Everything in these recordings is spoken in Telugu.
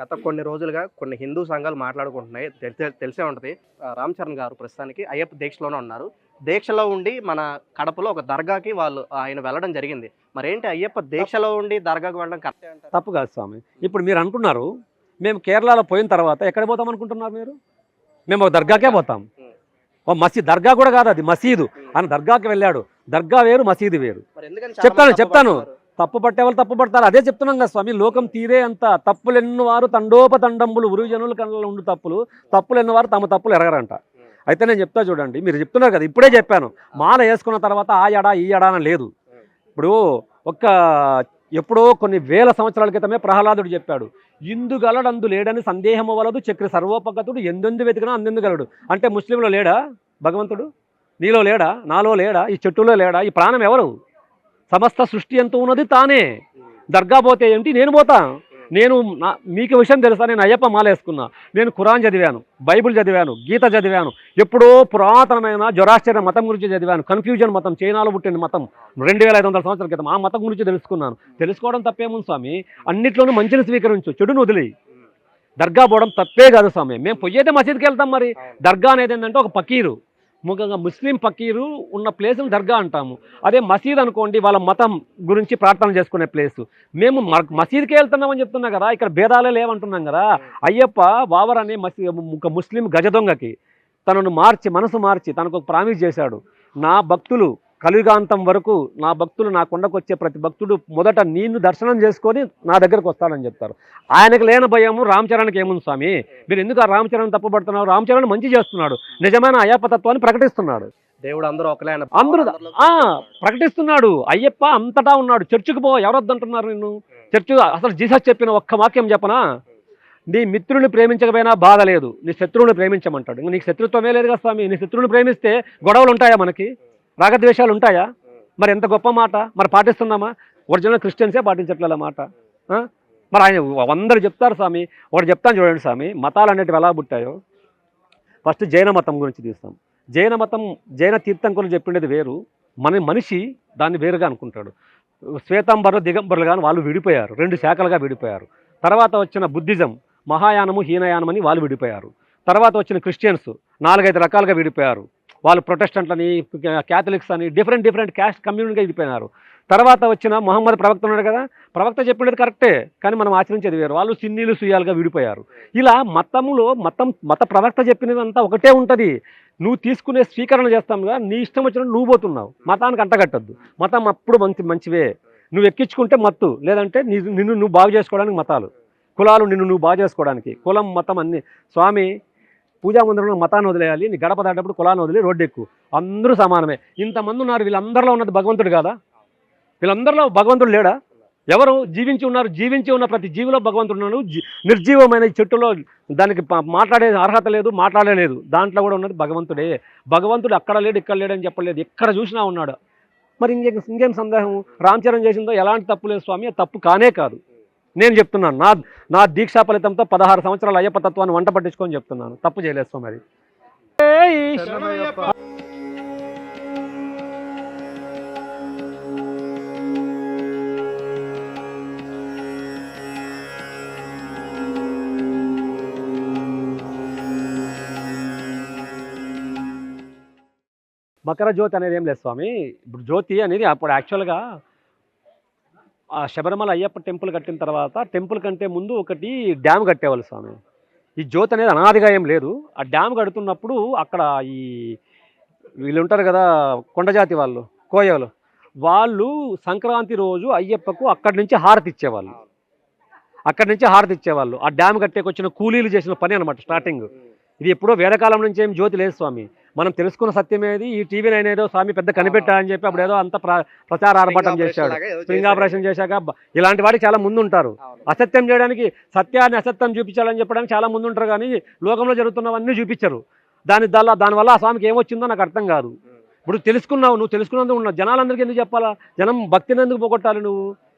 గత కొన్ని రోజులుగా కొన్ని హిందూ సంఘాలు మాట్లాడుకుంటున్నాయి. తెలిసే తెలిసే ఉంటుంది రామ్ చరణ్ గారు ప్రస్తుతానికి అయ్యప్ప దీక్షలోనే ఉన్నారు. దీక్షలో ఉండి మన కడపలో ఒక దర్గాకి వాళ్ళు ఆయన వెళ్ళడం జరిగింది. మరి ఏంటి అయ్యప్ప దీక్షలో ఉండి దర్గాకి వెళ్ళడం కరెక్టే తప్పు కాదు స్వామి. ఇప్పుడు మీరు అనుకున్నారు మేము కేరళలో పోయిన తర్వాత ఎక్కడ పోతాం అనుకుంటున్నారు మీరు? మేము ఒక దర్గాకే పోతాం. ఓ మసీద్ దర్గా కూడా కాదు అది మసీదు. ఆయన దర్గాకి వెళ్ళాడు. దర్గా వేరు మసీదు వేరు. చెప్తాను, చెప్తాను. తప్పు పట్టే వాళ్ళు తప్పు పడతారు. అదే చెప్తున్నాం కదా స్వామి లోకం తీరే అంత తప్పులు ఎన్నవారు తండోపతండంబులు ఉరుజనుల కళ్ళలో ఉండు తప్పులు. తప్పులు ఎన్నవారు తమ తప్పులు ఎరగరంట. అయితే నేను చెప్తా చూడండి. మీరు చెప్తున్నారు కదా ఇప్పుడే చెప్పాను. మాల వేసుకున్న తర్వాత ఆ ఎడా ఈ ఎడా అని లేదు. ఇప్పుడు ఒక్క ఎప్పుడో కొన్ని వేల సంవత్సరాల క్రితమే ప్రహ్లాదుడు చెప్పాడు ఇందు గలడందు లేడని సందేహము వలదు చక్ర సర్వోపగతుడు ఎందెందు వెతికినా అందెందు గలడు. అంటే ముస్లింలో లేడా భగవంతుడు? నీలో లేడా? నాలో లేడా? ఈ చెట్టులో లేడా? ఈ ప్రాణం ఎవరు? సమస్త సృష్టి ఎంత ఉన్నది తానే. దర్గా పోతే ఏంటి? నేను పోతా. నేను నా మీకు విషయం తెలుసా? నేను అయ్యప్ప మాల వేసుకున్నా. నేను ఖురాన్ చదివాను బైబిల్ చదివాను గీత చదివాను ఎప్పుడో పురాతనమైన జొరాశ్చర్య మతం గురించి చదివాను కన్ఫ్యూజన్ మతం చైనాలో పుట్టిన మతం రెండు వేల ఐదు వందల సంవత్సరాల క్రితం ఆ మతం గురించి తెలుసుకున్నాను. తెలుసుకోవడం తప్పేముంది స్వామి? అన్నిట్లోనూ మంచిని స్వీకరించు చెడును వదిలి దర్గా పోవడం తప్పే కాదు స్వామి. మేము పొయ్యేదే మసీద్కి వెళ్తాం మరి. దర్గా అనేది ఏంటంటే ఒక పకీరు. ముఖ్యంగా ముస్లిం పకీరు ఉన్న ప్లేసులు దర్గా అంటాము. అదే మసీద్ అనుకోండి వాళ్ళ మతం గురించి ప్రార్థన చేసుకునే ప్లేసు. మేము మ- మసీద్కే వెళ్తున్నామని చెప్తున్నాం కదా ఇక్కడ భేదాలే లేవంటున్నాం కదా. అయ్యప్ప బావర్ అనే మసీ ఒక ముస్లిం గజ దొంగకి తనను మార్చి మనసు మార్చి తనకు ప్రామిస్ చేశాడు. నా భక్తులు కలియుగాంతం వరకు నా భక్తులు నా కొండకు వచ్చే ప్రతి భక్తుడు మొదట నిన్ను దర్శనం చేసుకొని నా దగ్గరకు వస్తాడని చెప్తారు. ఆయనకు లేని భయము రామ్ చరణ్కి ఏముంది స్వామి? మీరు ఎందుకు ఆ రామ్ చరణ్ తప్పుపడుతున్నారు రామ్ చరణ్ మంచి చేస్తున్నాడు. నిజమైన అయ్యప్ప తత్వాన్ని ప్రకటిస్తున్నాడు. దేవుడు అందరూ ఒకలే అందరూ ఆ, ప్రకటిస్తున్నాడు. అయ్యప్ప అంతటా ఉన్నాడు. చర్చికి పో ఎవరొద్దంటున్నారు నిన్ను? చర్చి అసలు జీసస్ చెప్పిన ఒక్క వాక్యం చెప్పనా? నీ మిత్రుని ప్రేమించకపోయినా బాధ లేదు. నీ శత్రువుని ప్రేమించమంటాడు. ఇంక నీకు శత్రుత్వమే లేదు కదా స్వామి. నీ శత్రువుని ప్రేమిస్తే గొడవలు ఉంటాయా మనకి? రాగద్వేషాలు ఉంటాయా? మరి ఎంత గొప్ప మాట? మరి పాటిస్తున్నామా? ఒరిజినల్ క్రిస్టియన్సే పాటించట్లేదు మాట? మరి ఆయన అందరు చెప్తారు స్వామి ఒకటి చెప్తాను చూడండి స్వామి మతాలు అనేటివి ఎలా పుట్టాయో? ఫస్ట్ జైన మతం గురించి తీస్తాం జైన మతం జైన తీర్థంకులు చెప్పిండేది వేరు. మన మనిషి దాన్ని వేరుగా అనుకుంటాడు. శ్వేతాంబరు దిగంబరులు కానీ వాళ్ళు విడిపోయారు. రెండు శాఖలుగా విడిపోయారు. తర్వాత వచ్చిన బుద్ధిజం మహాయానము హీనయానం అని వాళ్ళు విడిపోయారు. తర్వాత వచ్చిన క్రిస్టియన్స్ నాలుగైదు రకాలుగా విడిపోయారు. వాళ్ళు ప్రొటెస్టెంట్లని క్యాథలిక్స్ అని డిఫరెంట్ డిఫరెంట్ క్యాస్ట్ కమ్యూనిటీగా విడిపోయినారు. తర్వాత వచ్చిన మొహమ్మద్ ప్రవక్త ఉన్నాడు కదా ప్రవక్త చెప్పినది కరెక్టే కానీ మనం ఆచరించేది వేరు. వాళ్ళు సిన్నీలు సుయాలుగా విడిపోయారు. ఇలా మతములో మతం మత ప్రవక్త చెప్పినదంతా ఒకటే ఉంటుంది. నువ్వు తీసుకునే స్వీకరణ చేస్తాముగా నీ ఇష్టం వచ్చినట్టు నువ్వు పోతున్నావు. మతానికి అంటగట్టద్దు. మతం అప్పుడు మంచి మంచివే. నువ్వు ఎక్కించుకుంటే మత్తు లేదంటే నిన్ను నువ్వు బాగు చేసుకోవడానికి మతాలు. కులాలు నిన్ను నువ్వు బాగు చేసుకోవడానికి. కులం మతం అన్ని. స్వామి పూజా మందిరంలో మతాన్ని వదిలేయాలి నీ గడప దాటప్పుడు కులాన్ని వదిలి రోడ్డు ఎక్కువ అందరూ సమానమే. ఇంతమంది ఉన్నారు వీళ్ళందరిలో ఉన్నది భగవంతుడు కాదా? వీళ్ళందరిలో భగవంతుడు లేడా? ఎవరు? జీవించి ఉన్నారు జీవించి ఉన్న ప్రతి జీవిలో భగవంతుడు ఉన్నాడు. నిర్జీవమైన చెట్టులో దానికి మాట్లాడే అర్హత లేదు మాట్లాడలేదు దాంట్లో కూడా ఉన్నది భగవంతుడే. భగవంతుడు అక్కడ లేడు ఇక్కడ లేడు అని చెప్పలేదు. ఎక్కడ చూసినా ఉన్నాడు. మరి ఇంకేం ఇంకేం సందేహం? రామ్ చరణ్ చేసిందో ఎలాంటి తప్పు లేదు స్వామి తప్పు కానే కాదు. నేను చెప్తున్నాను నా నా దీక్షా ఫలితంతో పదహారు సంవత్సరాల అయ్యప్ప తత్వాన్ని వంట పట్టించుకొని చెప్తున్నాను. తప్పు చేయలేదు శరణమయ్యప్ప మకర జ్యోతి అనేది ఏం లేదు స్వామి. ఇప్పుడు జ్యోతి అనేది అప్పుడు యాక్చువల్గా ఆ శబరిమల అయ్యప్ప టెంపుల్ కట్టిన తర్వాత టెంపుల్ కంటే ముందు ఒకటి డ్యామ్ కట్టేవాళ్ళు స్వామి. ఈ జ్యోతి అనేది అనాదిగా ఏం లేదు. ఆ డ్యామ్ కడుతున్నప్పుడు అక్కడ ఈ వీళ్ళు ఉంటారు కదా కొండజాతి వాళ్ళు కోయలు వాళ్ళు సంక్రాంతి రోజు అయ్యప్పకు అక్కడి నుంచి హారతి ఇచ్చేవాళ్ళు. అక్కడి నుంచి హారతి ఇచ్చేవాళ్ళు. ఆ డ్యామ్ కట్టేకి వచ్చిన కూలీలు చేసిన పని అనమాట స్టార్టింగ్. ఇది ఎప్పుడో వేదకాలం నుంచి ఏం జ్యోతి లేదు స్వామి. మనం తెలుసుకున్న సత్యం ఏది? ఈ టీవీ నైన్ ఏదో స్వామి పెద్ద కనిపెట్టా అని చెప్పి అప్పుడు ఏదో అంత ప్ర- ప్రచార ఆర్భాటం చేశాడు. స్ప్రింగ్ ఆపరేషన్ చేశాక ఇలాంటి వాడికి చాలా ముందు ఉంటారు అసత్యం చేయడానికి సత్యాన్ని అసత్యం చూపించాలని చెప్పడానికి చాలా ముందు ఉంటారు కానీ లోకంలో జరుగుతున్నవన్నీ చూపించరు. దాని దాని దానివల్ల ఆ స్వామికి ఏమొచ్చిందో నాకు అర్థం కాదు. ఇప్పుడు తెలుసుకున్నావు నువ్వు తెలుసుకున్నందుకు ఉన్నావు జనాలందరికీ ఎందుకు చెప్పాలా? జనం భక్తిని ఎందుకు పోగొట్టాలి నువ్వు?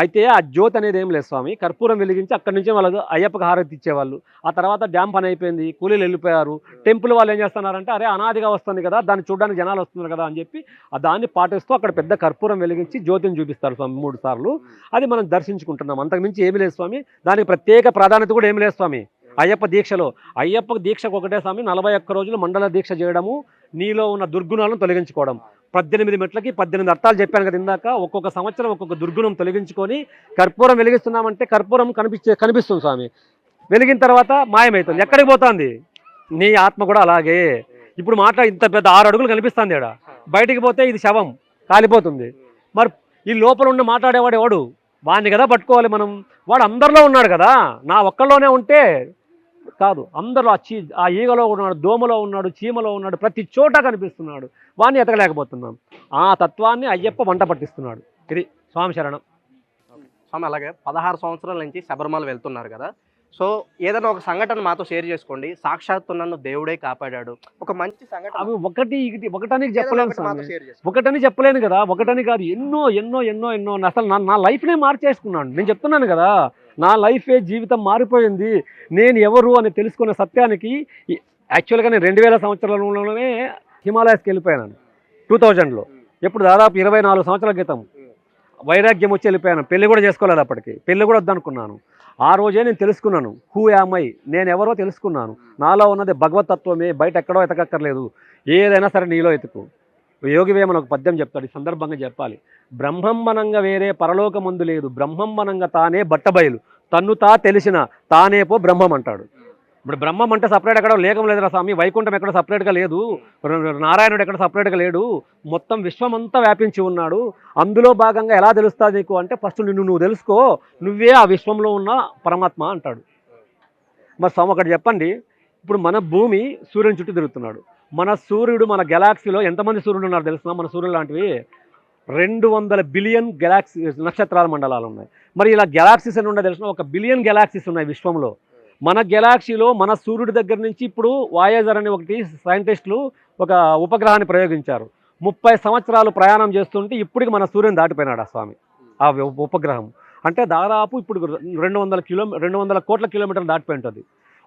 అయితే ఆ జ్యోతి అనేది ఏం లేదు స్వామి. కర్పూరం వెలిగించి అక్కడి నుంచి వాళ్ళకు అయ్యప్పకి హారతి ఇచ్చేవాళ్ళు. ఆ తర్వాత డ్యామ్ పని అయిపోయింది కూలీలు వెళ్ళిపోయారు. టెంపుల్ వాళ్ళు ఏం చేస్తున్నారంటే అరే అనాదిగా వస్తుంది కదా దాన్ని చూడడానికి జనాలు వస్తున్నారు కదా అని చెప్పి ఆ దాన్ని పాటిస్తూ అక్కడ పెద్ద కర్పూరం వెలిగించి జ్యోతిని చూపిస్తారు స్వామి మూడు సార్లు. అది మనం దర్శించుకుంటున్నాం. అంతకుమించి ఏమి లేదు స్వామి. దానికి ప్రత్యేక ప్రాధాన్యత కూడా ఏమి లేదు స్వామి. అయ్యప్ప దీక్షలో. అయ్యప్ప దీక్షకు ఒకటే స్వామి నలభై ఒక్క రోజులు మండల దీక్ష చేయడము నీలో ఉన్న దుర్గుణాలను తొలగించుకోవడం. పద్దెనిమిది మెట్లకి పద్దెనిమిది అర్థాలు చెప్పాను కదా ఇందాక. ఒక్కొక్క సంవత్సరం ఒక్కొక్క దుర్గుణం తొలగించుకొని కర్పూరం వెలిగిస్తున్నామంటే కర్పూరం కనిపించే కనిపిస్తుంది స్వామి. వెలిగిన తర్వాత మాయమవుతుంది ఎక్కడికి పోతుంది? నీ ఆత్మ కూడా అలాగే. ఇప్పుడు మాట్లా ఇంత పెద్ద ఆరు అడుగులు కనిపిస్తుంది ఇక్కడ బయటికి పోతే ఇది శవం కాలిపోతుంది. మరి ఈ లోపల ఉండి మాట్లాడేవాడు ఎవడు? వాడిని కదా పట్టుకోవాలి మనం. వాడు అందరిలో ఉన్నాడు కదా. నా ఒక్కళ్ళలోనే ఉంటే కాదు అందరిలో ఆ చీ ఆ ఈగలో ఉన్నాడు దోమలో ఉన్నాడు చీమలో ఉన్నాడు ప్రతి చోట కనిపిస్తున్నాడు. వాడిని ఎతకలేకపోతున్నాం. ఆ తత్వాన్ని అయ్యప్ప వంట పట్టిస్తున్నాడు. ఇది స్వామి శరణం. స్వామి అలాగే పదహారు సంవత్సరాల నుంచి శబరిమల వెళ్తున్నారు కదా. సో ఏదైనా ఒక సంఘటన మాతో షేర్ చేసుకోండి. సాక్షాత్తు నన్ను దేవుడే కాపాడాడు. ఒక మంచి సంఘటన. అవి ఒకటి ఇది ఒకటని స్వామి. చేసుకోండి. ఒకటని చెప్పలేను కదా. ఒకటని కాదు. ఎన్నో ఎన్నో ఎన్నో ఎన్నో అసలు నా నా లైఫ్నే మార్చేసుకున్నాను. నేను చెప్తున్నాను కదా. నా లైఫే జీవితం మారిపోయింది. నేను ఎవరు అని తెలుసుకున్న సత్యానికి యాక్చువల్గా నేను రెండు వేల సంవత్సరాలలోనే హిమాలయాస్కి వెళ్ళిపోయాను. టూ థౌజండ్లో. ఇప్పుడు దాదాపు ఇరవై నాలుగు సంవత్సరాల క్రితం. వైరాగ్యం వచ్చి వెళ్ళిపోయాను. పెళ్ళి కూడా చేసుకోలేదు అప్పటికి. పెళ్ళి కూడా వద్దనుకున్నాను. ఆ రోజే నేను తెలుసుకున్నాను. హూ యామై నేను ఎవరో తెలుసుకున్నాను. నాలో ఉన్నది భగవతత్వమే. బయట ఎక్కడో ఎతకక్కర్లేదు. ఏదైనా సరే నీలో ఎతుకు. యోగివేమ ఒక పద్యం చెప్తాడు ఈ సందర్భంగా చెప్పాలి. బ్రహ్మంబనంగా వేరే పరలోకమందు లేదు. బ్రహ్మంబనంగా తానే బట్టబయలు. తన్ను తా తెలిసిన తానేపో బ్రహ్మం అంటాడు ఇప్పుడు బ్రహ్మం అంటే సపరేట్ ఎక్కడ లేకం లేదురా స్వామి. వైకుంఠం ఎక్కడ సపరేట్గా లేదు. నారాయణుడు ఎక్కడ సపరేట్గా లేడు. మొత్తం విశ్వమంతా వ్యాపించి ఉన్నాడు. అందులో భాగంగా ఎలా తెలుస్తుంది నీకు అంటే ఫస్ట్ నిన్ను నువ్వు తెలుసుకో. నువ్వే ఆ విశ్వంలో ఉన్న పరమాత్మ అంటాడు. మరి స్వామి ఒకటి చెప్పండి. ఇప్పుడు మన భూమి సూర్యుని చుట్టూ తిరుగుతున్నాడు. మన సూర్యుడు మన గెలాక్సీలో ఎంతమంది సూర్యుడు ఉన్నారు తెలుసునా మన సూర్యుడు లాంటివి రెండు వందల బిలియన్ గెలాక్సీ నక్షత్రాల మండలాలు ఉన్నాయి. మరి ఇలా గెలాక్సీస్ అని ఉండే తెలిసిన ఒక బిలియన్ గెలాక్సీస్ ఉన్నాయి విశ్వంలో. మన గెలాక్సీలో మన సూర్యుడి దగ్గర నుంచి ఇప్పుడు వాయేజర్ అనే ఒకటి సైంటిస్టులు ఒక ఉపగ్రహాన్ని ప్రయోగించారు. ముప్పై సంవత్సరాలు ప్రయాణం చేస్తుంటే ఇప్పటికి మన సూర్యుని దాటిపోయినాడు ఆ స్వామి ఆ ఉప- ఉపగ్రహం. అంటే దాదాపు ఇప్పుడు రెండు వందల కిలో రెండు వందల కోట్ల కిలోమీటర్లు దాటిపోయి ఉంటుంది.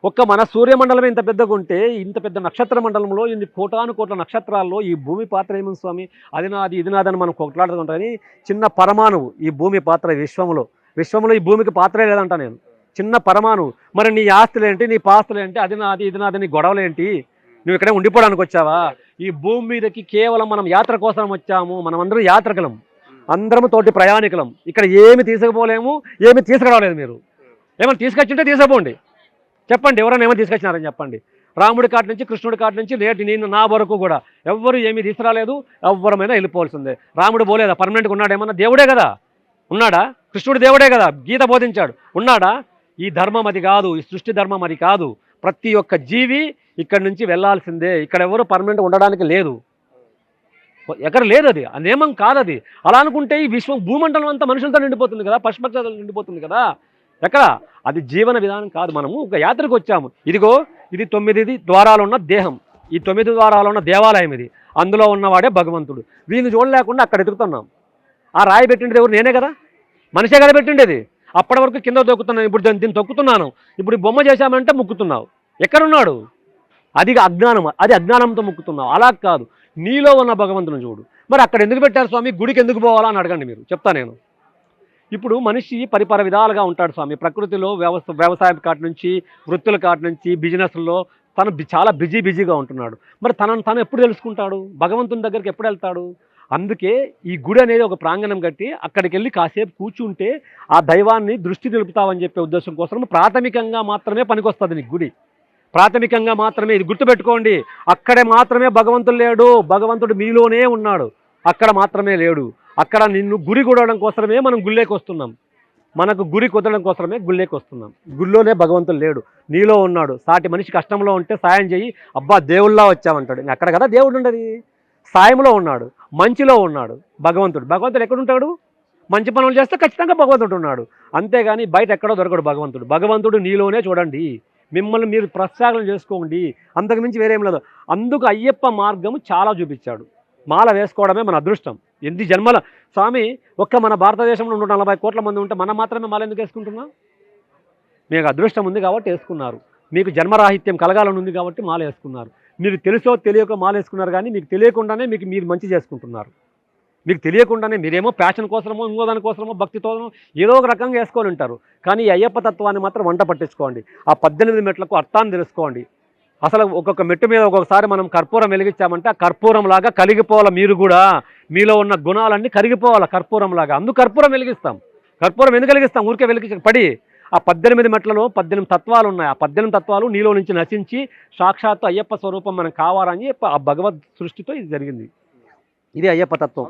ఒక్క మన సూర్యమండలం ఇంత పెద్దగా ఉంటే ఇంత పెద్ద నక్షత్ర మండలంలో ఇన్ని కోటాను కోట్ల నక్షత్రాల్లో ఈ భూమి పాత్ర ఏముంది స్వామి? అది నాది ఇది నాదని మనం కొట్లాడుతుంటాని చిన్న పరమాణువు ఈ భూమి పాత్ర విశ్వంలో. విశ్వంలో ఈ భూమికి పాత్రే లేదంట నేను. చిన్న పరమాణువు. మరి నీ ఆస్తులు ఏంటి నీ పాస్తులు ఏంటి అది నాది ఇది నాది నీ గొడవలేంటి? నువ్వు ఇక్కడే ఉండిపోవడానికి వచ్చావా? ఈ భూమి మీదకి కేవలం మనం యాత్ర కోసం వచ్చాము. మనం అందరం యాత్రికులం. అందరం తోటి ప్రయాణికులం. ఇక్కడ ఏమి తీసుకుపోలేము ఏమి తీసుకురావలేదు మీరు. ఏమైనా తీసుకొచ్చింటే తీసుకుపోండి. చెప్పండి ఎవరైనా ఏమైనా తీసుకొచ్చినారని చెప్పండి. రాముడి కాటి నుంచి కృష్ణుడి కాటి నుంచి నేటి నేను నా వరకు కూడా ఎవ్వరు ఏమీ తీసుకురాలేదు ఎవ్వరమైనా వెళ్ళిపోవాల్సిందే. రాముడు పోలేదా? పర్మనెంట్గా ఉన్నాడేమన్నా దేవుడే కదా? ఉన్నాడా? కృష్ణుడు దేవుడే కదా? గీత బోధించాడు. ఉన్నాడా? ఈ ధర్మం అది కాదు ఈ సృష్టి ధర్మం అది కాదు. ప్రతి ఒక్క జీవి ఇక్కడ నుంచి వెళ్ళాల్సిందే. ఇక్కడ ఎవరు పర్మనెంట్ ఉండడానికి లేదు. ఎక్కడ లేదు అది. ఆ నియమం కాదది. అలా అనుకుంటే ఈ విశ్వం భూమండలం అంతా మనుషులతో నిండిపోతుంది కదా? పశుపక్షాలతో నిండిపోతుంది కదా? ఎక్కడ? అది జీవన విధానం కాదు. మనము ఒక యాత్రకు వచ్చాము. ఇదిగో ఇది తొమ్మిది ద్వారాలు ఉన్న దేహం. ఈ తొమ్మిది ద్వారాలు ఉన్న దేవాలయం ఇది. అందులో ఉన్నవాడే భగవంతుడు. వీళ్ళు చూడలేకుండా అక్కడ ఎదుగుతున్నాం. ఆ రాయి పెట్టిండేది ఎవరు? నేనే కదా? మనిషే కదా పెట్టిండేది? అప్పటి వరకు కింద తొక్కుతున్నాను. ఇప్పుడు దీన్ని తొక్కుతున్నాను. ఇప్పుడు బొమ్మ చేశామంటే ముక్కుతున్నావు. ఎక్కడున్నాడు? అది అజ్ఞానం అది అజ్ఞానంతో ముక్కుతున్నావు. అలా కాదు. నీలో ఉన్న భగవంతుని చూడు. మరి అక్కడ ఎందుకు పెట్టారు స్వామి? గుడికి ఎందుకు పోవాలా అని అడగండి మీరు. చెప్తా నేను. ఇప్పుడు మనిషి పరిపర విధాలుగా ఉంటాడు స్వామి. ప్రకృతిలో వ్యవస్థ వ్యవసాయం కాటి నుంచి వృత్తుల కాటి నుంచి బిజినెస్లో తను చాలా బిజీ బిజీగా ఉంటున్నాడు. మరి తనను తను ఎప్పుడు తెలుసుకుంటాడు? భగవంతుని దగ్గరికి ఎప్పుడు వెళ్తాడు? అందుకే ఈ గుడి అనేది ఒక ప్రాంగణం కట్టి అక్కడికి వెళ్ళి కాసేపు కూర్చుంటే ఆ దైవాన్ని దృష్టి నిలుపుతావని చెప్పే ఉద్దేశం కోసం ప్రాథమికంగా మాత్రమే పనికొస్తుంది నీకు గుడి. ప్రాథమికంగా మాత్రమే ఇది గుర్తుపెట్టుకోండి. అక్కడే మాత్రమే భగవంతుడు లేడు. భగవంతుడు మీలోనే ఉన్నాడు. అక్కడ మాత్రమే లేడు. అక్కడ నిన్ను గురి కొడవడం కోసమే మనం గుళ్ళేకి వస్తున్నాం. మనకు గురి కుదరడం కోసమే గుళ్ళేకి వస్తున్నాం. గుళ్ళోనే భగవంతుడు లేడు. నీలో ఉన్నాడు. సాటి మనిషి కష్టంలో ఉంటే సాయం చేయి అబ్బా దేవుళ్ళా వచ్చామంటాడు. అక్కడ కదా దేవుడు ఉండదు సాయంలో ఉన్నాడు. మంచిలో ఉన్నాడు భగవంతుడు. భగవంతుడు ఎక్కడుంటాడు మంచి పనులు చేస్తే ఖచ్చితంగా భగవంతుడు ఉన్నాడు. అంతేగాని బయట ఎక్కడో దొరకడు భగవంతుడు. భగవంతుడు నీలోనే చూడండి. మిమ్మల్ని మీరు ప్రత్యాగం చేసుకోండి. అంతకుమించి వేరేం లేదు. అందుకు అయ్యప్ప మార్గము చాలా చూపించాడు. మాల వేసుకోవడమే మన అదృష్టం. ఎన్ని జన్మల స్వామి ఒక్క మన భారతదేశంలో నూట నలభై కోట్ల మంది ఉంటే మనం మాత్రమే మళ్ళీ ఎందుకు వేసుకుంటున్నాం? మీకు అదృష్టం ఉంది కాబట్టి వేసుకున్నారు. మీకు జన్మరాహిత్యం కలగాలని ఉంది కాబట్టి మాల వేసుకున్నారు. మీరు తెలుసో తెలియక మాల వేసుకున్నారు కానీ మీకు తెలియకుండానే మీకు మీరు మంచి చేసుకుంటున్నారు. మీకు తెలియకుండానే మీరేమో ప్యాషన్ కోసమో ఇంకో దానికోసమో భక్తితోనో ఏదో ఒక రకంగా వేసుకొని ఉంటారు కానీ అయ్యప్ప తత్వాన్ని మాత్రం వంట పట్టించుకోండి. ఆ పద్దెనిమిది మెట్లకు అర్థాన్ని తెలుసుకోండి. అసలు ఒక్కొక్క మెట్టు మీద ఒక్కొక్కసారి మనం కర్పూరం వెలిగించామంటే ఆ కర్పూరం లాగా కలిగిపోవాలి మీరు కూడా. మీలో ఉన్న గుణాలన్నీ కరిగిపోవాలి కర్పూరం లాగా అందుకు కర్పూరం వెలిగిస్తాం. కర్పూరం ఎందుకు వెలిగిస్తాం? ఊరికే వెలిగించ పడి. ఆ పద్దెనిమిది మెట్లలో పద్దెనిమిది తత్వాలు ఉన్నాయి ఆ పద్దెనిమిది తత్వాలు నీలో నుంచి నశించి సాక్షాత్తు అయ్యప్ప స్వరూపం మనం కావాలని చెప్పి ఆ భగవద్ సృష్టితో ఇది జరిగింది. ఇది అయ్యప్ప తత్వం.